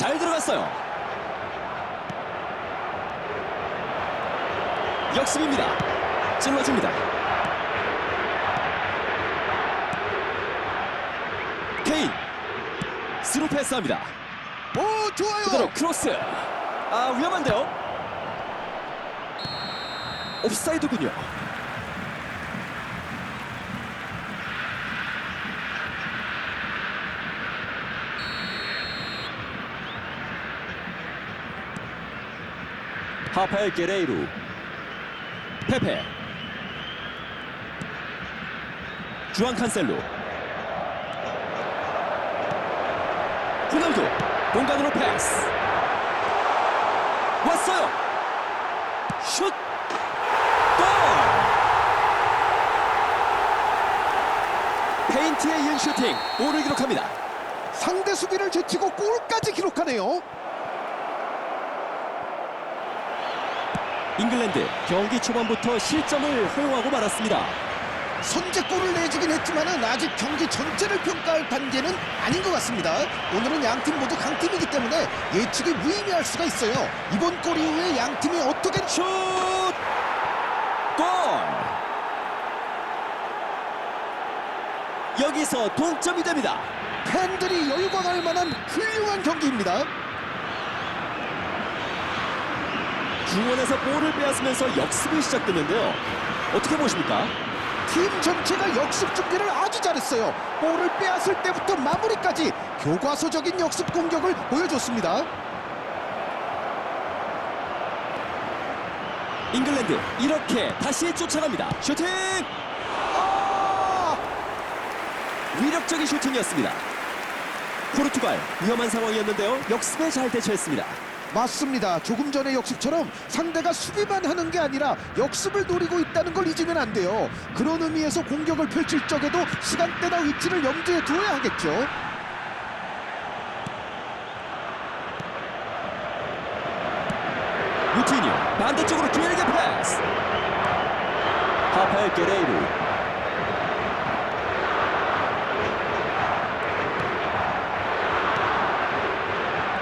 잘 들어갔어요. 역습입니다. 찔러줍니다. 케인 스루 패스합니다. 오 좋아요. 그대로 크로스. 아 위험한데요. 옵사이드군요. 하파엘 게레이루. 페페. 주안 칸셀로 호날두. 공간으로 패스. 왔어요. 슛. 골! 페인트에 이은 슈팅 골을 기록합니다. 상대 수비를 제치고 골까지 기록하네요. 잉글랜드 경기 초반부터 실점을 허용하고 말았습니다 선제골을 내주긴 했지만은 아직 경기 전체를 평가할 단계는 아닌 것 같습니다. 오늘은 양 팀 모두 강팀이기 때문에 예측이 무의미할 수가 있어요. 이번 골 이후에 양 팀이 어떻게 슛! 골! 여기서 동점이 됩니다 팬들이 열광할 만한 훌륭한 경기입니다. 중원에서 볼을 빼앗으면서 역습이 시작됐는데요 어떻게 보십니까? 팀 전체가 역습 준비를 아주 잘했어요. 볼을 빼앗을 때부터 마무리까지 교과서적인 역습 공격을 보여줬습니다. 잉글랜드 이렇게 다시 쫓아갑니다 슈팅! 아! 위력적인 슈팅이었습니다. 포르투갈 위험한 상황이었는데요. 역습에 잘 대처했습니다. 맞습니다. 조금 전의 역습처럼 상대가 수비만 하는 게 아니라 역습을 노리고 있다는 걸 잊으면 안 돼요. 그런 의미에서 공격을 펼칠 적에도 시간대나 위치를 염두에 두어야 하겠죠. 루티니오 반대쪽으로 길게 패스. 하파엘 게레이루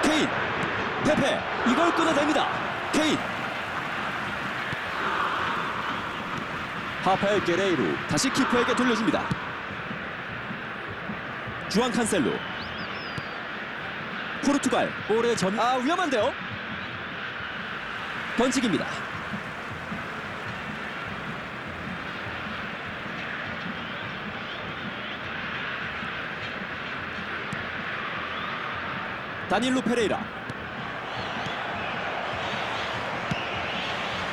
케인 페페 끊어냅니다. 케인 하파엘 게레이루 다시 키퍼에게 돌려줍니다. 주안 칸셀로 포르투갈 볼의 전... 아 위험한데요? 번칙입니다. 다닐로 페레이라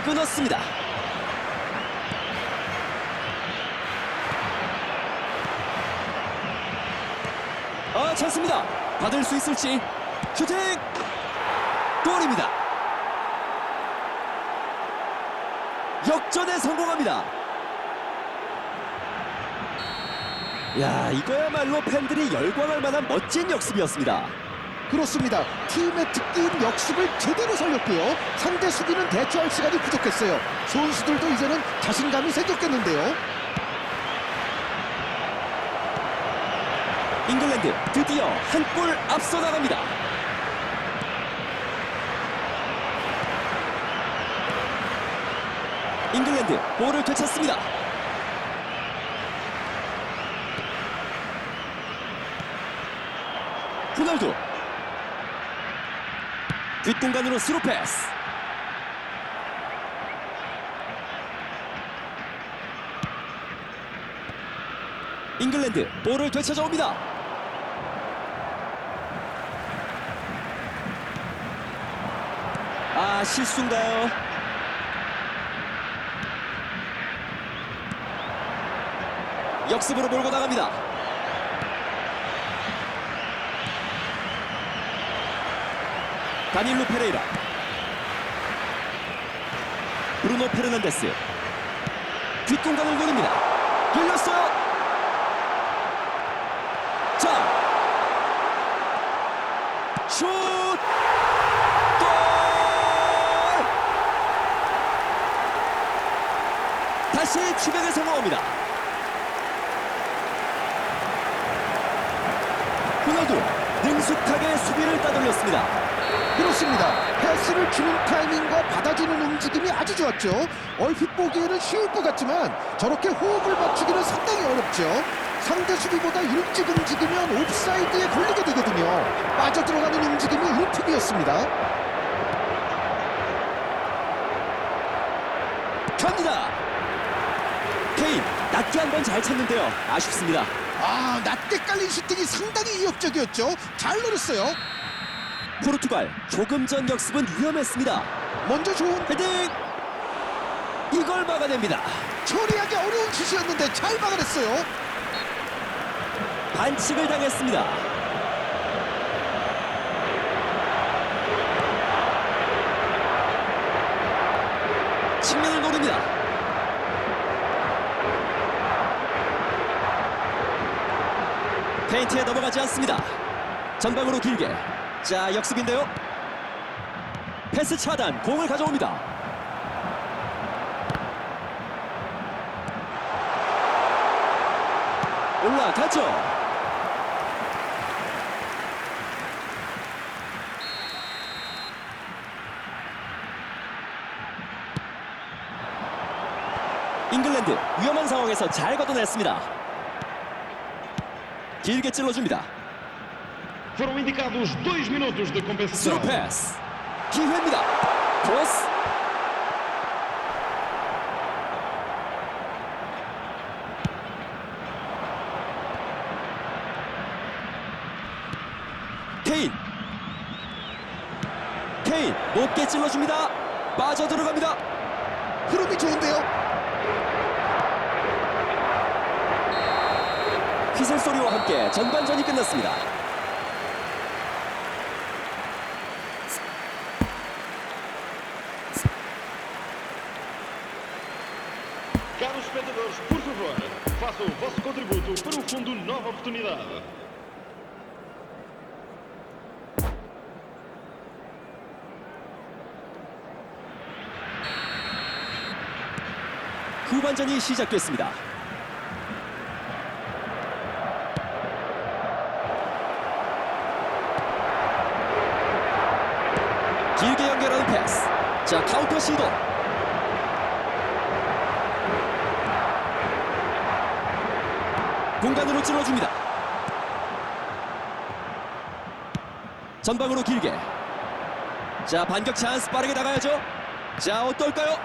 끊었습니다. 아 찬스입니다. 받을 수 있을지 슈팅 골입니다. 역전에 성공합니다. 야 이거야말로 팬들이 열광할 만한 멋진 역습이었습니다. 그렇습니다. 팀의 특기인 역습을 제대로 살렸고요. 상대 수비는 대처할 시간이 부족했어요. 선수들도 이제는 자신감이 생겼겠는데요. 잉글랜드 드디어 한 골 앞서 나갑니다. 잉글랜드 볼을 되찾습니다. 호날두 뒷공간으로 스루 패스 잉글랜드 볼을 되찾아옵니다. 아 실수인가요? 역습으로 몰고 나갑니다. 다닐로 페레이라 브루노 페르난데스 뒷공간을 노립니다. 열렸어요. 자, 슛! 골! 다시 추격에 성공합니다. 호날두 능숙하게 수비를 따돌렸습니다. 그렇습니다. 패스를 주는 타이밍과 받아주는 움직임이 아주 좋았죠. 얼핏 보기에는 쉬울 것 같지만 저렇게 호흡을 맞추기는 상당히 어렵죠. 상대 수비보다 일찍 움직이면 옵사이드에 걸리게 되거든요. 빠져들어가는 움직임이 일특이었습니다. 갑니다. 케인 낮게 한 번잘 쳤는데요. 아쉽습니다. 아, 낮게 깔린 슈팅이 상당히 위협적이었죠. 잘 노렸어요. 포르투갈 조금 전 역습은 위험했습니다. 먼저 좋은 헤딩 이걸 막아냅니다. 처리하기 어려운 슛이었는데 잘 막아냈어요. 반칙을 당했습니다. 측면을 노립니다. 페인트에 넘어가지 않습니다. 전방으로 길게. 자, 역습인데요. 패스 차단, 공을 가져옵니다. 올라가죠. 잉글랜드 위험한 상황에서 잘 걷어냈습니다. 길게 찔러줍니다. Foram indicados dois minutos de 스루 compensação. 패스. 기회입니다. 크로스. 케인. 케인 높게 찔러줍니다. 빠져 들어갑니다. 흐름이 좋은데요. 휘슬 소리와 함께 전반전이 끝났습니다. Caros espectadores, por favor, façam o vosso contributo para o Fundo Nova Oportunidade. 후반전이 시작됐습니다. 길게 연결하는 패스. 자, 카운터 시도. 공간으로 찔러줍니다. 전방으로 길게. 자, 반격 찬스 빠르게 나가야죠. 자, 어떨까요?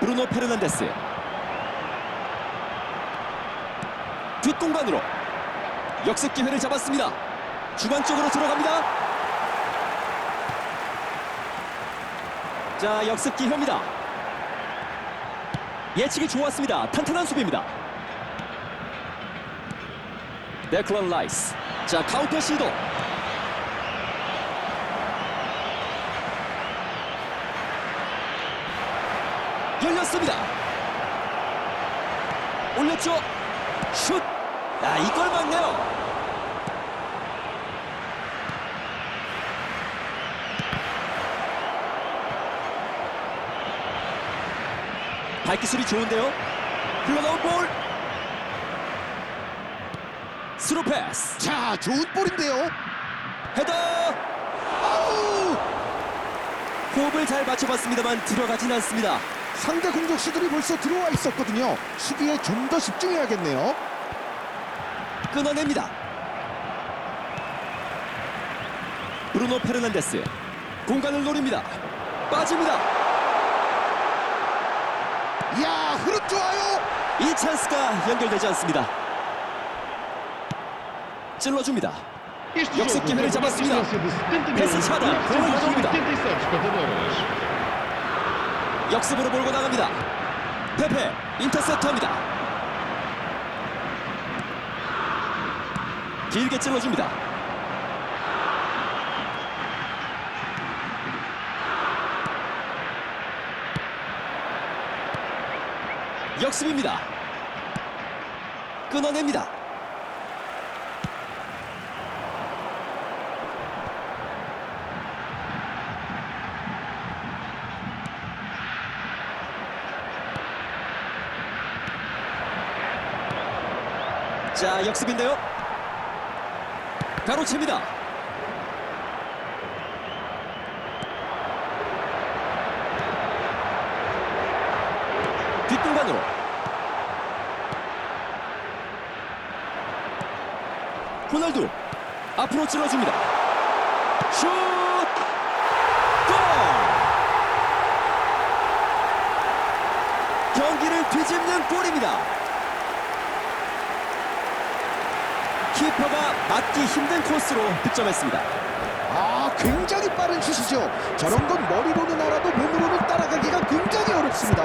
브루노 페르난데스 뒷공간으로 역습 기회를 잡았습니다 중앙 쪽으로 들어갑니다 자 역습 기회입니다 예측이 좋았습니다 탄탄한 수비입니다 데클런 라이스 자 카운터 시도 열렸습니다. 올렸죠. 슛. 아, 이걸 막네요. 발기술이 좋은데요. 흘러나온 볼. 스루 패스. 자, 좋은 볼인데요. 헤더. 아우! 호흡을 잘 맞춰봤습니다만 들어가진 않습니다. 상대 공격수들이 벌써 들어와 있었거든요. 수비에 좀 더 집중해야겠네요. 끊어냅니다. 브루노 페르난데스 공간을 노립니다. 빠집니다. 이야, 흐름 좋아요. 이 찬스가 연결되지 않습니다. 찔러줍니다. 역습 기회를 잡았습니다. assistência de 70 패스 차단, 공을 가져옵니다. 487 espectadores. 역습으로 몰고 나갑니다. 페페 인터셉터입니다. 길게 찔러줍니다. 역습입니다. 끊어냅니다. 자 역습인데요. 가로챕니다. 뒷공간으로 호날두 앞으로 찔러줍니다. 슛! 골! 경기를 뒤집는 골입니다. 키퍼가 맞기 힘든 코스로 득점했습니다. 아, 굉장히 빠른 슛이죠. 저런 건 머리로는 알아도 몸으로는 따라가기가 굉장히 어렵습니다.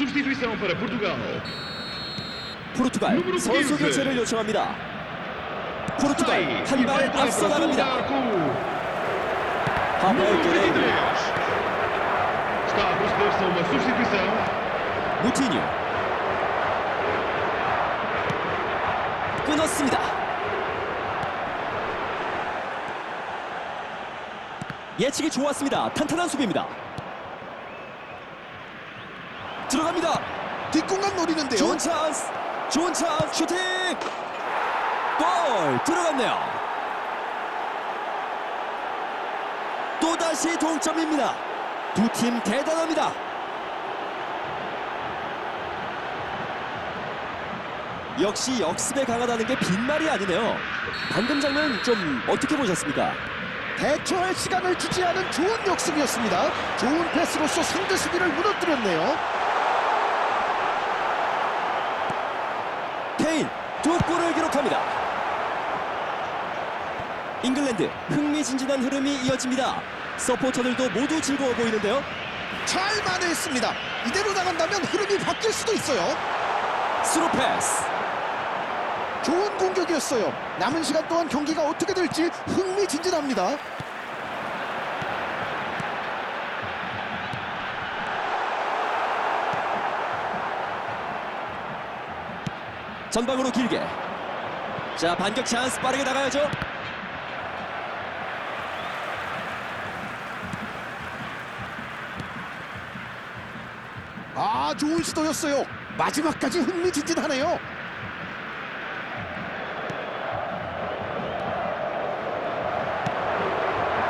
Substituição para Portugal. 포르투갈 선수 교체를 요청합니다. 포르투갈 한 e 발 앞서 나갑니다. 게레이로 23. Está a proceder-se a uma substituição. 무티뉴 끊었습니다. 예측이 좋았습니다. 탄탄한 수비입니다. 들어갑니다. 뒷공간 노리는데요. 좋은 찬스, 좋은 찬스, 슈팅, 골 들어갔네요. 또 다시 동점입니다. 두 팀 대단합니다. 역시 역습에 강하다는 게 빈말이 아니네요. 방금 장면 좀 어떻게 보셨습니까? 대처할 시간을 주지 않은 좋은 역습이었습니다. 좋은 패스로서 상대 수비를 무너뜨렸네요. 케인 두 기록합니다. 잉글랜드 흥미진진한 흐름이 이어집니다. 서포터들도 모두 즐거워 보이는데요. 잘 만회했습니다. 이대로 나간다면 흐름이 바뀔 수도 있어요. 스루 패스. 좋은 공격이었어요. 남은 시간 동안 경기가 어떻게 될지 흥미진진합니다. 전방으로 길게. 자 반격 찬스 빠르게 나가야죠. 아, 좋은 시도였어요. 마지막까지 흥미진진하네요.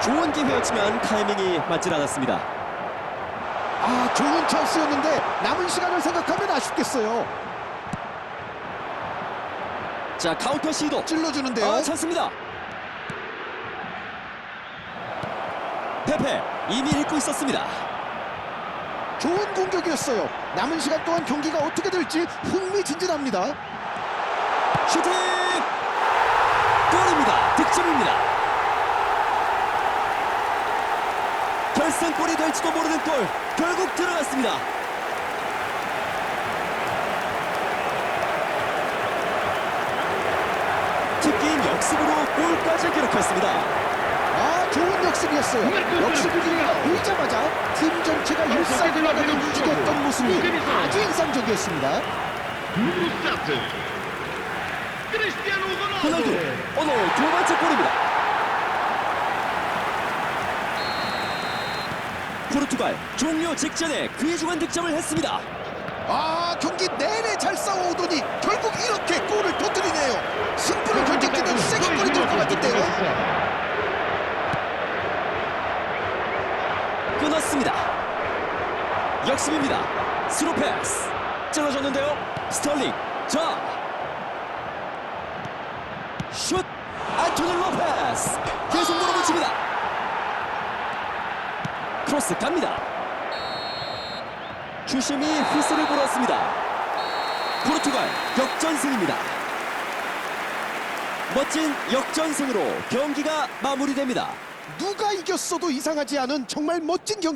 좋은 기회였지만 타이밍이 맞질 않았습니다. 아, 좋은 찬스였는데 남은 시간을 생각하면 아쉽겠어요. 자 카운터 시도. 찔러주는데요. 아 찬스입니다. 페페 이미 읽고 있었습니다. 좋은 공격이었어요. 남은 시간 동안 경기가 어떻게 될지 흥미진진합니다. 슈팅! 골입니다. 득점입니다. 결승골이 될지도 모르는 골 결국 들어갔습니다. 특기인 역습으로 골까지 기록했습니다. 아, 좋은 역습이었어요. 역습 기회가 보이자마자 팀 전체가 일사불란하게 움직였던 모습이 아주 인상적이었습니다. Número 7. Cristiano 호날두. 오늘 두 번째 골입니다. 포르투갈 종료 직전에 귀중한 득점을 했습니다. 아, 경기 내내 잘 싸워오더니 결국 이렇게 골을 터뜨리네요. 승부를 결정짓는 세기골이 될 것 같은데요. 끊었습니다. 역습입니다. 스루 패스. 찔러줬는데요. 스털링. 자. 슛. 안토니 로페스. 계속 몰아붙입니다. 크로스 갑니다. 주심이 휘슬을 불었습니다. 포르투갈 역전승입니다. 멋진 역전승으로 경기가 마무리됩니다. 누가 이겼어도 이상하지 않은 정말 멋진 경기.